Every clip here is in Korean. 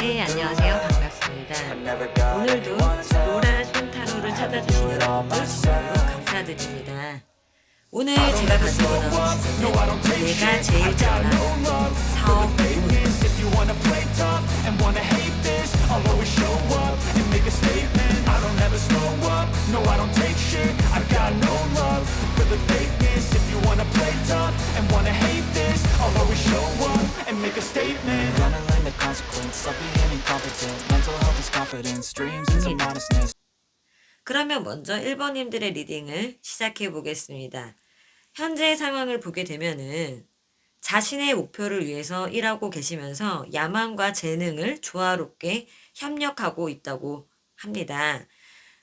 네, 안녕하세요. 반갑습니다. 오늘도 로라 손타로를 찾아주시는 여러분들 너무 감사드립니다. 오늘 제가 가지고 나온 주제는 내가 제일 잘하는 사업 운. If you wanna play tough and wanna hate this, I'll always show up and make a statement. 그러면 먼저 1번님들의 리딩을 시작해 보겠습니다. 현재 상황을 보게 되면은 자신의 목표를 위해서 일하고 계시면서 야망과 재능을 조화롭게 협력하고 있다고 합니다.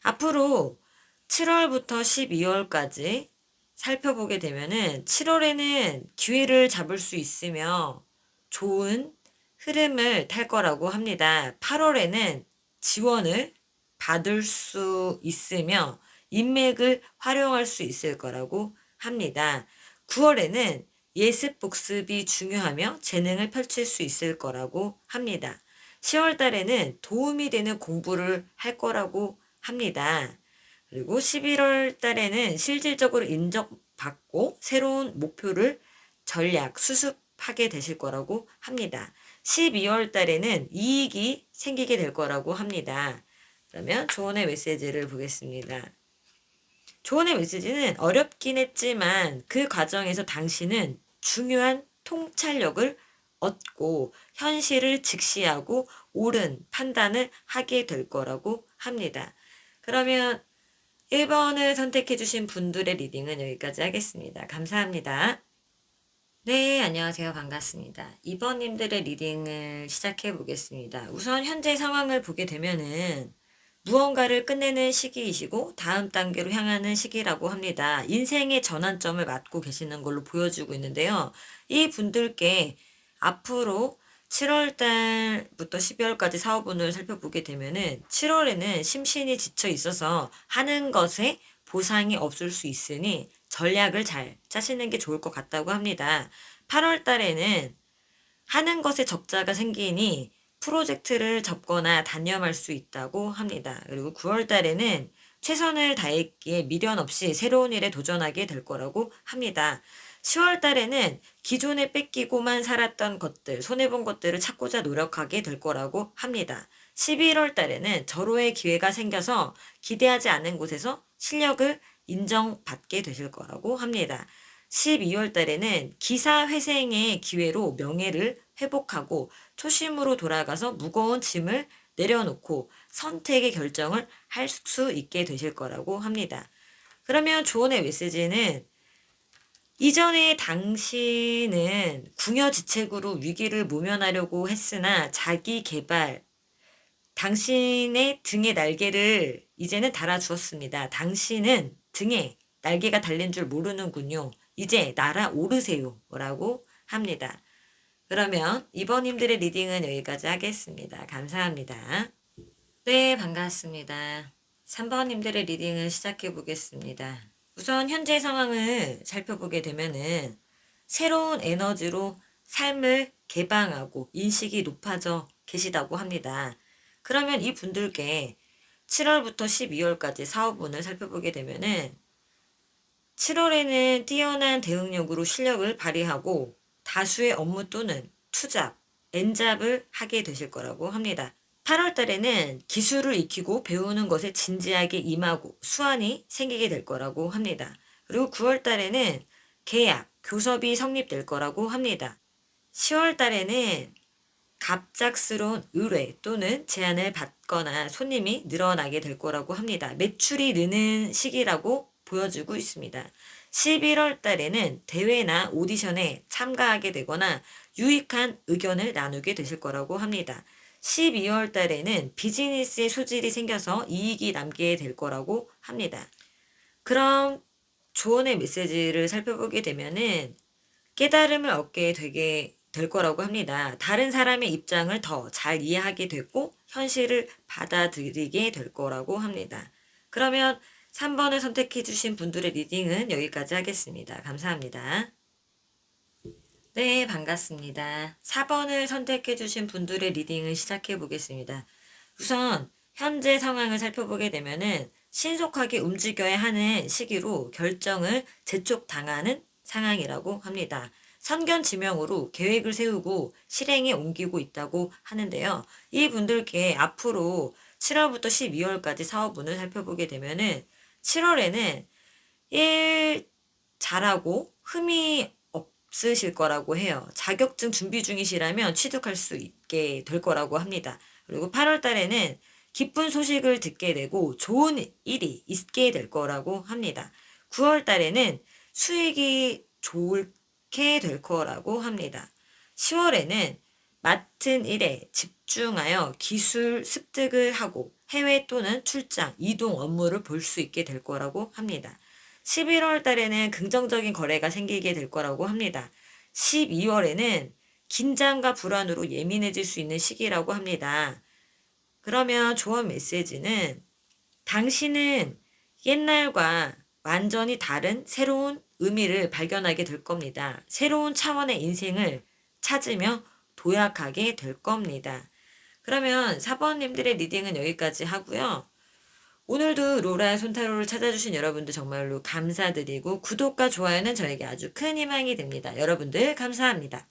앞으로 7월부터 12월까지 살펴보게 되면은 7월에는 기회를 잡을 수 있으며 좋은 흐름을 탈 거라고 합니다. 8월에는 지원을 받을 수 있으며 인맥을 활용할 수 있을 거라고 합니다. 9월에는 예습 복습이 중요하며 재능을 펼칠 수 있을 거라고 합니다. 10월 달에는 도움이 되는 공부를 할 거라고 합니다. 그리고 11월 달에는 실질적으로 인정받고 새로운 목표를 전략, 수습하게 되실 거라고 합니다. 12월 달에는 이익이 생기게 될 거라고 합니다. 그러면 조언의 메시지를 보겠습니다. 조언의 메시지는 어렵긴 했지만 그 과정에서 당신은 중요한 통찰력을 얻고 현실을 직시하고 옳은 판단을 하게 될 거라고 합니다. 그러면 1번을 선택해 주신 분들의 리딩은 여기까지 하겠습니다. 감사합니다. 네, 안녕하세요. 반갑습니다. 2번님들의 리딩을 시작해 보겠습니다. 우선 현재 상황을 보게 되면은 무언가를 끝내는 시기이시고 다음 단계로 향하는 시기라고 합니다. 인생의 전환점을 맞고 계시는 걸로 보여주고 있는데요. 이 분들께 앞으로 7월 달부터 12월까지 사업운을 살펴보게 되면은 7월에는 심신이 지쳐 있어서 하는 것에 보상이 없을 수 있으니 전략을 잘 짜시는 게 좋을 것 같다고 합니다. 8월 달에는 하는 것에 적자가 생기니 프로젝트를 접거나 단념할 수 있다고 합니다. 그리고 9월 달에는 최선을 다했기에 미련 없이 새로운 일에 도전하게 될 거라고 합니다. 10월 달에는 기존에 뺏기고만 살았던 것들, 손해본 것들을 찾고자 노력하게 될 거라고 합니다. 11월 달에는 절호의 기회가 생겨서 기대하지 않은 곳에서 실력을 인정받게 되실 거라고 합니다. 12월 달에는 기사 회생의 기회로 명예를 회복하고 초심으로 돌아가서 무거운 짐을 내려놓고 선택의 결정을 할 수 있게 되실 거라고 합니다. 그러면 조언의 메시지는 이전에 당신은 궁여지책으로 위기를 모면하려고 했으나 자기 개발, 당신의 등에 날개를 이제는 달아주었습니다. 당신은 등에 날개가 달린 줄 모르는군요. 이제 날아오르세요. 라고 합니다. 그러면 이번님들의 리딩은 여기까지 하겠습니다. 감사합니다. 네, 반갑습니다. 3번님들의 리딩을 시작해 보겠습니다. 우선 현재 상황을 살펴보게 되면은 새로운 에너지로 삶을 개방하고 인식이 높아져 계시다고 합니다. 그러면 이 분들께 7월부터 12월까지 사업운을 살펴보게 되면은 7월에는 뛰어난 대응력으로 실력을 발휘하고 다수의 업무 또는 투잡, 엔잡을 하게 되실 거라고 합니다. 8월 달에는 기술을 익히고 배우는 것에 진지하게 임하고 수완이 생기게 될 거라고 합니다. 그리고 9월 달에는 계약, 교섭이 성립될 거라고 합니다. 10월 달에는 갑작스러운 의뢰 또는 제안을 받거나 손님이 늘어나게 될 거라고 합니다. 매출이 느는 시기라고 보여주고 있습니다. 11월 달에는 대회나 오디션에 참가하게 되거나 유익한 의견을 나누게 되실 거라고 합니다. 12월 달에는 비즈니스의 소질이 생겨서 이익이 남게 될 거라고 합니다. 그럼 조언의 메시지를 살펴보게 되면은 깨달음을 얻게 되게 될 거라고 합니다. 다른 사람의 입장을 더 잘 이해하게 되고 현실을 받아들이게 될 거라고 합니다. 그러면 3번을 선택해 주신 분들의 리딩은 여기까지 하겠습니다. 감사합니다. 네, 반갑습니다. 4번을 선택해 주신 분들의 리딩을 시작해 보겠습니다. 우선 현재 상황을 살펴보게 되면은 신속하게 움직여야 하는 시기로 결정을 재촉당하는 상황이라고 합니다. 선견 지명으로 계획을 세우고 실행에 옮기고 있다고 하는데요. 이 분들께 앞으로 7월부터 12월까지 사업운을 살펴보게 되면은 7월에는 일 잘하고 흠이 없으실 거라고 해요. 자격증 준비 중이시라면 취득할 수 있게 될 거라고 합니다. 그리고 8월 달에는 기쁜 소식을 듣게 되고 좋은 일이 있게 될 거라고 합니다. 9월 달에는 수익이 좋 게 될 거라고 합니다. 10월에는 맡은 일에 집중하여 기술 습득을 하고 해외 또는 출장, 이동 업무를 볼 수 있게 될 거라고 합니다. 11월 달에는 긍정적인 거래가 생기게 될 거라고 합니다. 12월에는 긴장과 불안으로 예민해질 수 있는 시기라고 합니다. 그러면 조언 메시지는 당신은 옛날과 완전히 다른 새로운 의미를 발견하게 될 겁니다. 새로운 차원의 인생을 찾으며 도약하게 될 겁니다. 그러면 4번님들의 리딩은 여기까지 하고요. 오늘도 로라의 손타로를 찾아주신 여러분들 정말로 감사드리고 구독과 좋아요는 저에게 아주 큰 희망이 됩니다. 여러분들 감사합니다.